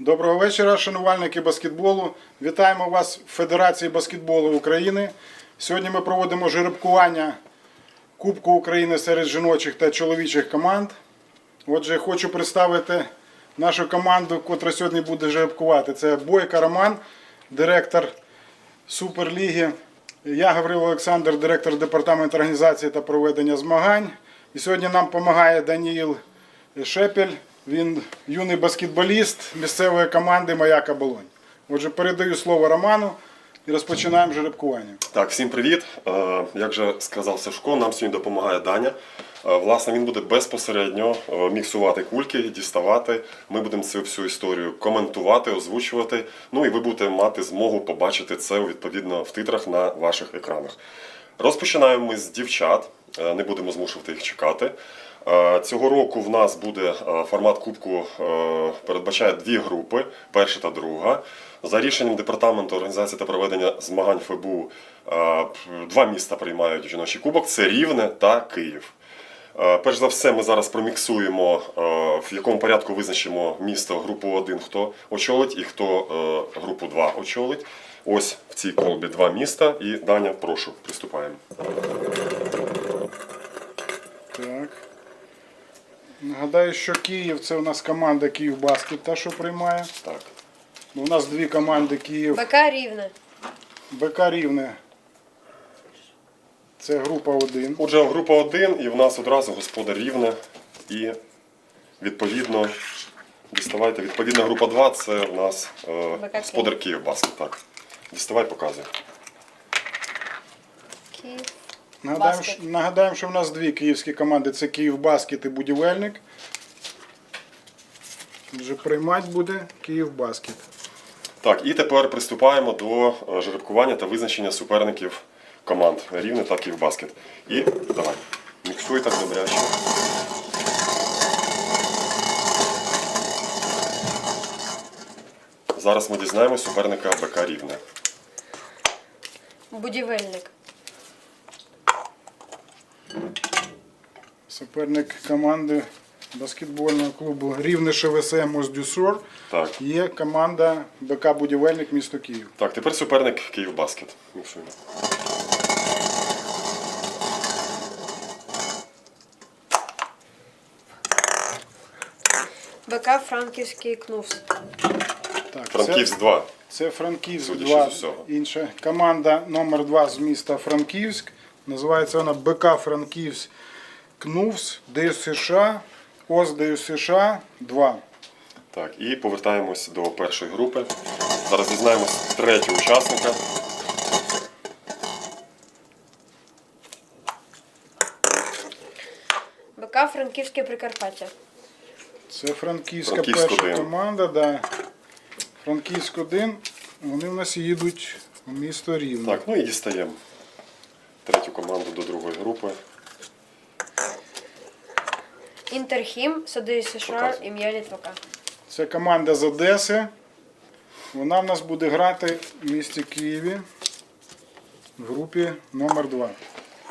Доброго вечора, шанувальники баскетболу. Вітаємо вас в Федерації баскетболу України. Сьогодні ми проводимо жеребкування Кубку України серед жіночих та чоловічих команд. Отже, хочу представити нашу команду, котра сьогодні буде жеребкувати. Це Бойка Роман, директор Суперліги. Я Гаврил Олександр, директор департаменту організації та проведення змагань. І сьогодні нам допомагає Даніїл Шепель. Він юний баскетболіст місцевої команди Маяка Болонь. Отже, передаю слово Роману і розпочинаємо жеребкування. Так, всім привіт. Е, Як же сказав Сашко, нам сьогодні допомагає Даня. Е, Власне, він буде безпосередньо е, міксувати кульки, діставати. Ми будемо цю всю історію коментувати, озвучувати. Ну і ви будете мати змогу побачити це відповідно в титрах на ваших екранах. Розпочинаємо ми з дівчат. Не будемо змушувати їх чекати. Е, Цього року в нас буде е, формат кубку е, передбачає дві групи: перша та друга. За рішенням департаменту організації та проведення змагань ФБУ два міста приймають жіночий кубок: це Рівне та Київ. Перш за все, ми зараз проміксуємо, в якому порядку визначимо місто групу 1, хто очолить і хто групу 2 очолить. Ось в цій колбі два міста. І Даня, прошу, приступаємо. Так. Нагадаю, що Київ це у нас команда Київ Баскет, та що приймає. Так. У нас дві команди Київ БК Рівне. БК Рівне. Це група 1. Отже, група 1 і в нас одразу господар рівне. І відповідно, діставайте, відповідна група 2 це у нас е, БК господар Київ Баскет. Так. Діставай, показуй. Київ. Нагадаємо, що- нагадаємо, що в нас дві київські команди це Київ Баскет і Будівельник. Вже приймати буде Київ Баскет. Так, і тепер приступаємо до е, жеребкування та визначення суперників команд Рівне та Київбаскет. І давай, міксуй так добряче. Зараз ми дізнаємось суперника БК Рівне. Будівельник. Суперник команди баскетбольного клубу Рівне ШВС Моздюсор. Так. Є команда БК Будівельник місто Київ. Так, тепер суперник Київбаскет. Міксуємо. БК Франківський Кнувс. Так, Франківськ 2. Це Франківськ Судячи 2. усього. Інша команда номер 2 з міста Франківськ. Називається вона БК Франківськ КНУВС ДЮСШ ОС ДЮСШ 2. Так, і повертаємось до першої групи. Зараз дізнаємось третього учасника. БК Франківське Прикарпаття. Це франківська Франківськ перша один. команда. Да. Франківськ 1. Вони в нас їдуть у місто Рівне. Так, ну і дістаємо третю команду до другої групи. Інтерхім, Сади США, ім'я Літвака. Це команда з Одеси. Вона в нас буде грати в місті Києві в групі номер 2.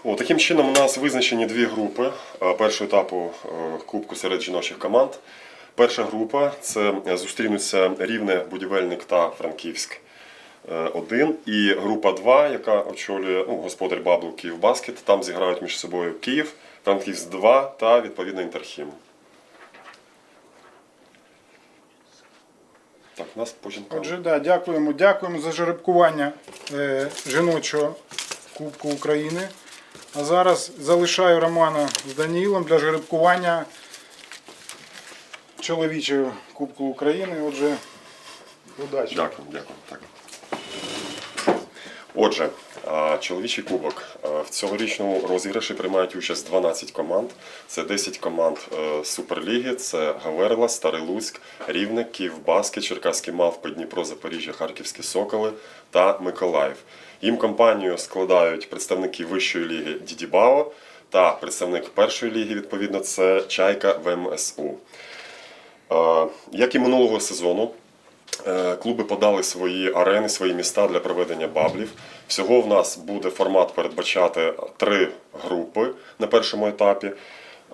О, таким чином у нас визначені дві групи е, першого етапу е, Кубку серед жіночих команд. Перша група це е, зустрінуться Рівне, Будівельник та Франківськ 1. І група 2, яка очолює ну, господар Баблу Київ Баскет. Там зіграють між собою Київ, Франківськ 2 та відповідно Інтерхім. Так, у нас по жінкам. Отже, да, дякуємо. Дякуємо за жеребкування е, жіночого Кубку України. А зараз залишаю Романа з Даніїлом для жеребкування чоловічого Кубку України. Отже, удачі. Дякую, дякую. Так. Отже, чоловічий кубок. В цьогорічному розіграші приймають участь 12 команд. Це 10 команд е, Суперліги. Це Гаверла, Старий Луцьк, Рівне, Київбаскет, Черкаські Мавпи, Дніпро, Запоріжжя, Харківські Соколи та Миколаїв. Їм компанію складають представники Вищої ліги Дідібао та представник першої ліги, відповідно, це Чайка ВМСУ. Е, Як і минулого сезону, Клуби подали свої арени, свої міста для проведення баблів. Всього в нас буде формат передбачати три групи на першому етапі.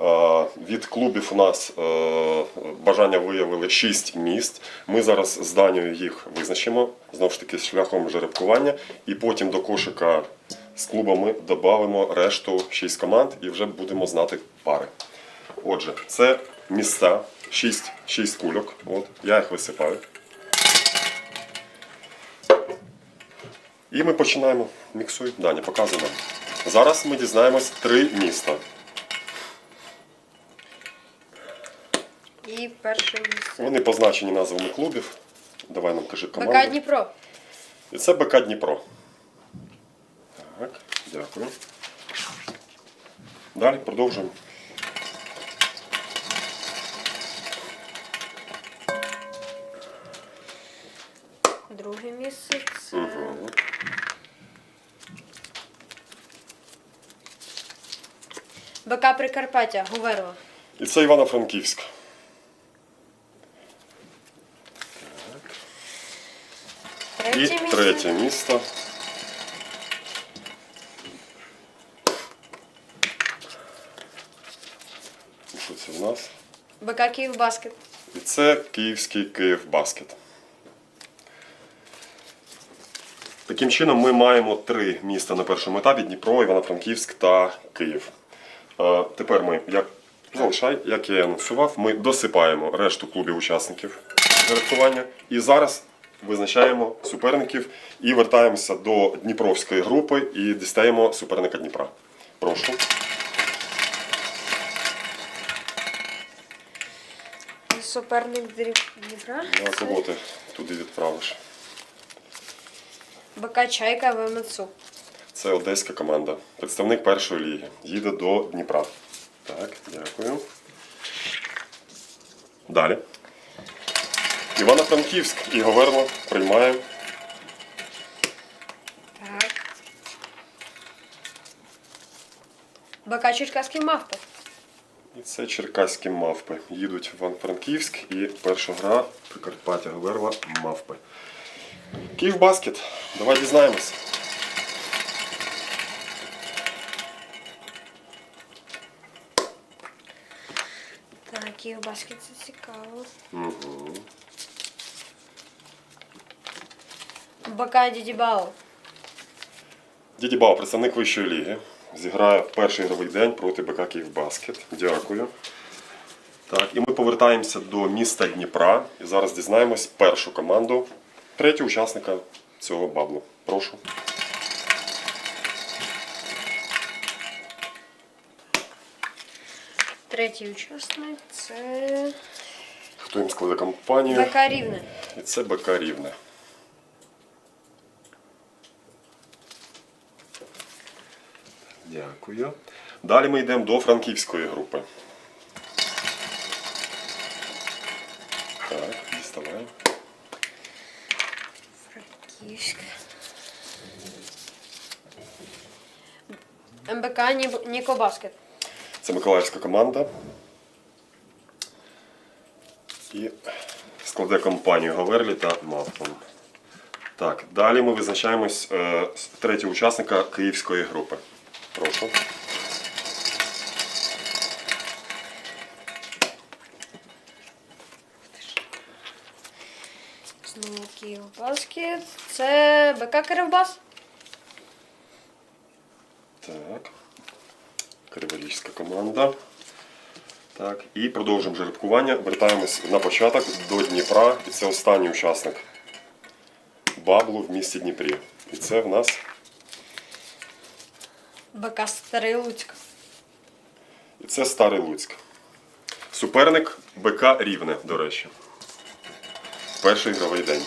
Е, Від клубів у нас е, бажання виявили 6 місць. Ми зараз з Данією їх визначимо знову ж таки шляхом жеребкування, і потім до кошика з клубами додамо решту 6 команд і вже будемо знати пари. Отже, це місця, 6, 6 кульок. От, я їх висипаю. І ми починаємо. Міксуй. Даня, показуй нам. Зараз ми дізнаємось три міста. І перше місце. Вони позначені назвами клубів. Давай нам кажи БК команду. Дніпро. І це БК Дніпро. Так, дякую. Далі продовжуємо. Друге місце це. БК Прикарпаття, Гуверло. І це Івано-Франківськ. Третє І місце. третє місто. І Що це в нас? БК Київбаскет. І це київський Київбаскет. Таким чином, ми маємо три міста на першому етапі: Дніпро, Івано-Франківськ та Київ. Е, тепер ми, як залишай, як я і анонсував, ми досипаємо решту клубів учасників жеребкування. І зараз визначаємо суперників і вертаємося до Дніпровської групи і дістаємо суперника Дніпра. Прошу. Суперник Дніпра. На кого ти туди відправиш? БК Чайка ВМЦУ. Це одеська команда. Представник першої ліги. Їде до Дніпра. Так, дякую. Далі. Івано-Франківськ і Говерло приймає. Так. БК Черкаські мавпи. І це черкаські мавпи. Їдуть в Івано-Франківськ і перша гра Прикарпаття Говерла мавпи. Київбаскет. Давай дізнаємось. Так, Київбаскет це цікаво. Угу. БК Дідібао. Діді Бау, представник вищої ліги. Зіграє перший ігровий день проти БК Київбаскет. Дякую. Так, і ми повертаємося до міста Дніпра. І зараз дізнаємось першу команду, третього учасника цього баблу. Прошу. Третій учасник це Хто їм складе компанію? БК Рівне. І це БК Рівне. Дякую. Далі ми йдемо до франківської групи. Так, діставаємо. Франківськ. МБК Нікобаскет. Це Миколаївська команда. І складе компанію Говерлі та Мавпон. Так, далі ми визначаємось е, третього учасника київської групи. Прошу. Знову Київбаскет. Це БК Киривбас. Так. Криворізька команда. Так, і продовжуємо жеребкування. Вертаємось на початок до Дніпра. І це останній учасник Баблу в місті Дніпрі. І це в нас БК Старий Луцьк. І це Старий Луцьк. Суперник БК Рівне, до речі. Перший ігровий день.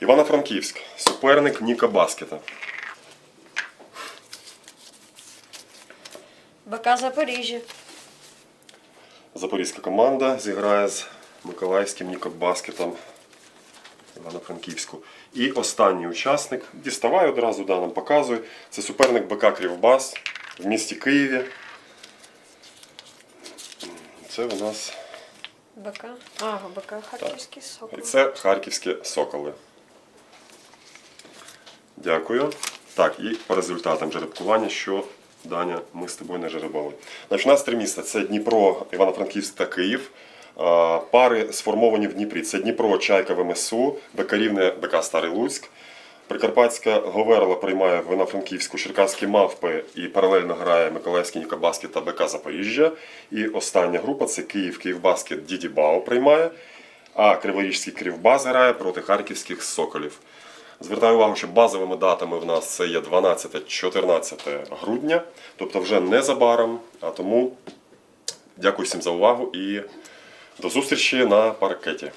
Івано-Франківськ. Суперник Ніка Баскета. БК Запоріжжя. Запорізька команда зіграє з Миколаївським Ніко Баскетом Івано-Франківську. І останній учасник. Діставай одразу, да, нам показує. Це суперник БК Кривбас в місті Києві. Це у нас БК. А, БК Харківський Сокол. І це харківські соколи. Дякую. Так, і по результатам жеребкування, що Даня, ми з тобою не жеребали. Значить, у нас три міста: це Дніпро, Івано-Франківськ та Київ. Пари сформовані в Дніпрі. Це Дніпро, Чайка, ВМСУ, БК Рівне, БК Старий Луцьк. Прикарпатська Говерла приймає в Івано-Франківську, Черкаські мавпи і паралельно грає Миколаївський Нікобаскет та БК Запоріжжя. І остання група це Київ, Київбаскет, Діді Бао приймає, а Криворізький Кривбас грає проти харківських соколів. Звертаю увагу, що базовими датами в нас це є 12-14 грудня, тобто вже незабаром. А тому дякую всім за увагу і до зустрічі на паркеті.